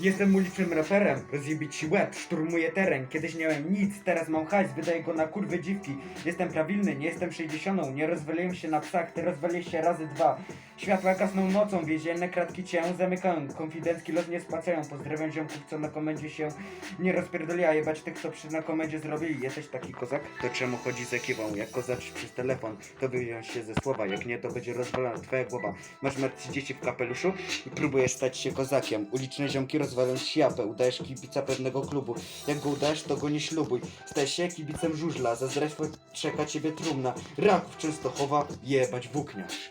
Jestem ulicznym raperem, rozjebić ci łeb, szturmuję teren. Kiedyś nie miałem nic, teraz mam hajs, wydaję go na kurwy dziwki. Jestem prawilny, nie jestem sześćdziesiątą, nie rozwaliłem się na psach, ty rozwaliłeś się razy dwa. Światła gasną nocą, więzienne kratki cię zamykają. Konfidencki los nie spacają, pozdrawiam ziomków, co na komendzie się nie rozpierdoli A jebać tych, co przy na komendzie zrobili. Jesteś taki kozak? To czemu chodzi z ekiwą? Jak kozaczysz przez telefon, to wyjąć się ze słowa. Jak nie, to będzie rozwalona twoja głowa. Masz martwi dzieci w kapeluszu i próbujesz stać się kozakiem. Uliczne ziomki rozwalą ci japę Udajesz kibica pewnego klubu. Jak go udajesz, to go nie ślubuj. Stajesz się kibicem żużla. Za zdrajstwo czeka ciebie trumna. Raków Częstochowa, jebać włókniarz